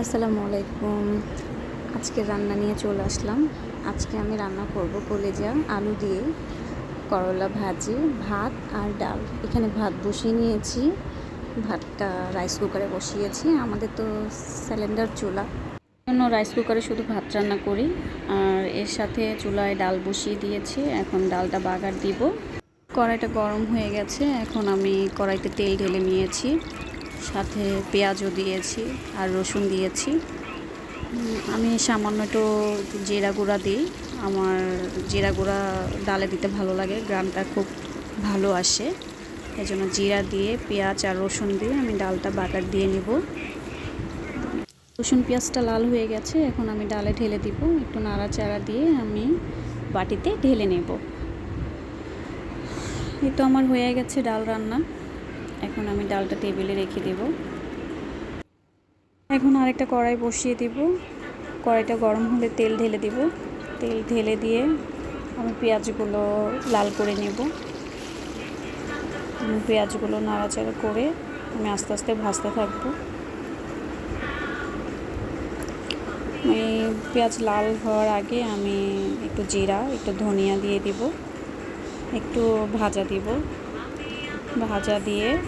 আসসালামু আলাইকুম। আজকে রান্না নিয়ে চলে আসলাম। আজকে আমি রান্না করব কলেজা, আলু দিয়ে, করলা ভাজি, ভাত আর ডাল। এখানে ভাত বসিয়ে নিয়েছি। ভাতটা রাইস কুকারে বসিয়েছি। আমাদের তো সিলিন্ডার চুলা। জন্য রাইস কুকারে শুধু ভাত রান্না করি। আর এর সাথে চুলায় ডাল বসিয়ে দিয়েছি। এখন ডালটা বাগার দিব। কড়াইটা গরম হয়ে গেছে। এখন আমি কড়াইতে তেল ঢেলে নিয়েছি। সাথে পেঁয়াজও দিয়েছি আর রসুন দিয়েছি। আমি সামান্য একটু জিরা গুঁড়া দিই। আমার জিরা গুঁড়া ডালে দিতে ভালো লাগে, গ্রামটা খুব ভালো আসে। এই জন্য জিরা দিয়ে পেঁয়াজ আর রসুন দিয়ে আমি ডালটা বাটার দিয়ে নিব। রসুন পেঁয়াজটা লাল হয়ে গেছে, এখন আমি ডালে ঢেলে দিব। একটু নাড়াচাড়া দিয়ে আমি বাটিতে ঢেলে নেব। এই তো আমার হয়ে গেছে ডাল রান্না। এখন আমি ডালটা টেবিলে রেখে দেব। এখন আরেকটা কড়াই বসিয়ে দিব। কড়াইটা গরম হলে তেল ঢেলে দিব। তেল ঢেলে দিয়ে আমি পেঁয়াজগুলো লাল করে নেব। উম, পেঁয়াজগুলো নাড়াচাড়া করে আমি আস্তে আস্তে ভাজতে থাকব। এই পেঁয়াজ লাল হওয়ার আগে আমি একটু জিরা একটু ধনিয়া দিয়ে দিব। একটু ভাজা দিব। ভাজা দিয়ে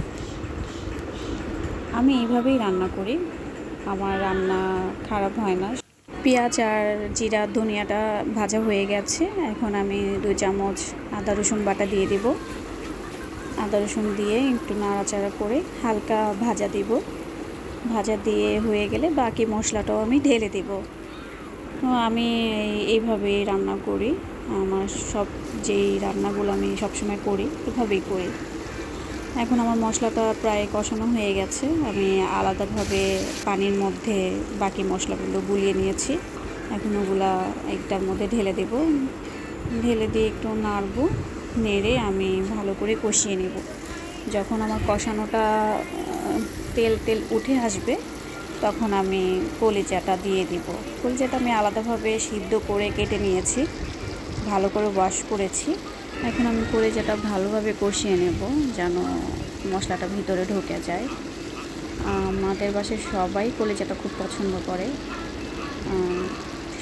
আমি এইভাবেই রান্না করি। আমার রান্না খারাপ হয় না। পেঁয়াজ আর জিরা, ধনিয়াটা ভাজা হয়ে গেছে। এখন আমি দুই চামচ আদা, রসুন বাটা দিয়ে দিব। আদা, রসুন দিয়ে একটু নাড়াচাড়া করে হালকা ভাজা দিব। ভাজা দিয়ে হয়ে গেলে বাকি মশলাটাও আমি ঢেলে দিব। আমি এই- এইভাবেই রান্না করি। আমার সব যেই রান্নাগুলো আমি সবসময় করি, এভাবেই করি। এখন আমার মশলাটা প্রায় কষানো হয়ে গেছে। আমি আলাদাভাবে পানির মধ্যে বাকি মশলাগুলো গুলিয়ে নিয়েছি। এখন ওগুলা একটার মধ্যে ঢেলে দেব। ঢেলে দিয়ে একটু নাড়বো, নেড়ে আমি ভালো করে কষিয়ে নেব। যখন আমার কষানোটা তেল তেল উঠে আসবে, তখন আমি কলিজাটা দিয়ে দিব। কলিজাটা আমি আলাদাভাবে সিদ্ধ করে কেটে নিয়েছি। ভালো করে ওয়াশ করেছি। এখন আমি কলিজাটা ভালোভাবে কষিয়ে নেব, যেন মশলাটা ভিতরে ঢুকে যায়। আমাদের বাসায় সবাই কলিজাটা খুব পছন্দ করে।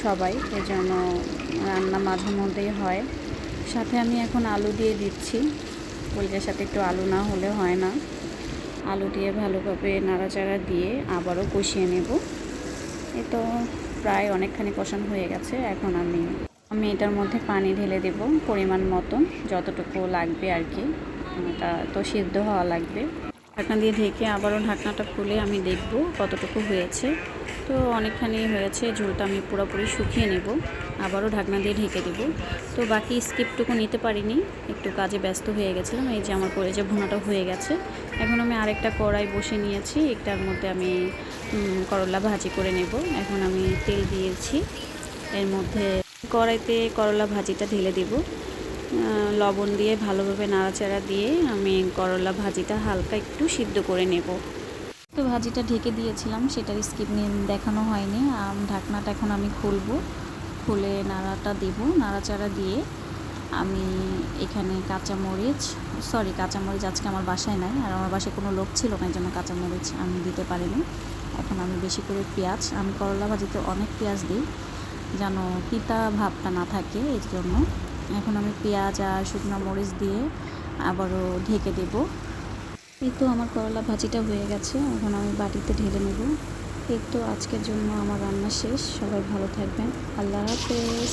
সবাই এজন্য রান্না মাঝে মধ্যেই হয়। সাথে আমি এখন আলু দিয়ে দিচ্ছি। কলিজার সাথে একটু আলু না হলে হয় না। আলু দিয়ে ভালোভাবে নাড়াচাড়া দিয়ে আবারও কষিয়ে নেব। এ তো প্রায় অনেকখানি কষানো হয়ে গেছে। এখন আমি আমি এটার মধ্যে পানি ঢেলে দেব পরিমাণ মতন, যতটুকু লাগবে আর কি। এটা তো সিদ্ধ হওয়া লাগবে। ঢাকনা দিয়ে ঢেকে আবারও ঢাকনাটা খুলে আমি দেখব কতটুকু হয়েছে। তো অনেকখানি হয়েছে, ঝোলটা আমি পুরোপুরি শুকিয়ে নেব। আবারও ঢাকনা দিয়ে ঢেকে দেব। তো বাকি স্কিপটুকু নিতে পারিনি, একটু কাজে ব্যস্ত হয়ে গেছিলাম, এই যে আমার করে যে ভুনাটা হয়ে গেছে। এখন আমি আরেকটা কড়াই বসে নিয়েছি, একটার মধ্যে আমি করলা ভাজি করে নেব। এখন আমি তেল দিয়েছি। এর মধ্যে কড়াইতে করলা ভাজিটা ঢেলে দেব। লবণ দিয়ে ভালোভাবে নাড়াচাড়া দিয়ে আমি করলা ভাজিটা হালকা একটু সিদ্ধ করে নেব। তো ভাজিটা ঢেকে দিয়েছিলাম সেটার স্কিপ নিয়ে দেখানো হয়নি। আম, ঢাকনাটা এখন আমি খুলবো। খুলে নাড়াটা দেব। নাড়াচাড়া দিয়ে আমি এখানে কাঁচামরিচ সরি কাঁচামরিচ আজকে আমার বাসায় নাই আর আমার বাসায় কোনো লোক ছিল না এই জন্য কাঁচামরিচ আমি দিতে পারিনি। এখন আমি বেশি করে পেঁয়াজ আমি করলা ভাজিতে অনেক পেঁয়াজ দিই। যেন পিতা ভাবটা না থাকে এর জন্য। এখন আমি পেঁয়াজ আর শুকনো মরিচ দিয়ে আবারও ঢেকে দেব। এই তো আমার করলা ভাজিটা হয়ে গেছে, এখন আমি বাটিতে ঢেলে নেব। এই তো আজকের জন্য আমার রান্না শেষ, সবাই ভালো থাকবেন, আল্লাহ হাফেজ।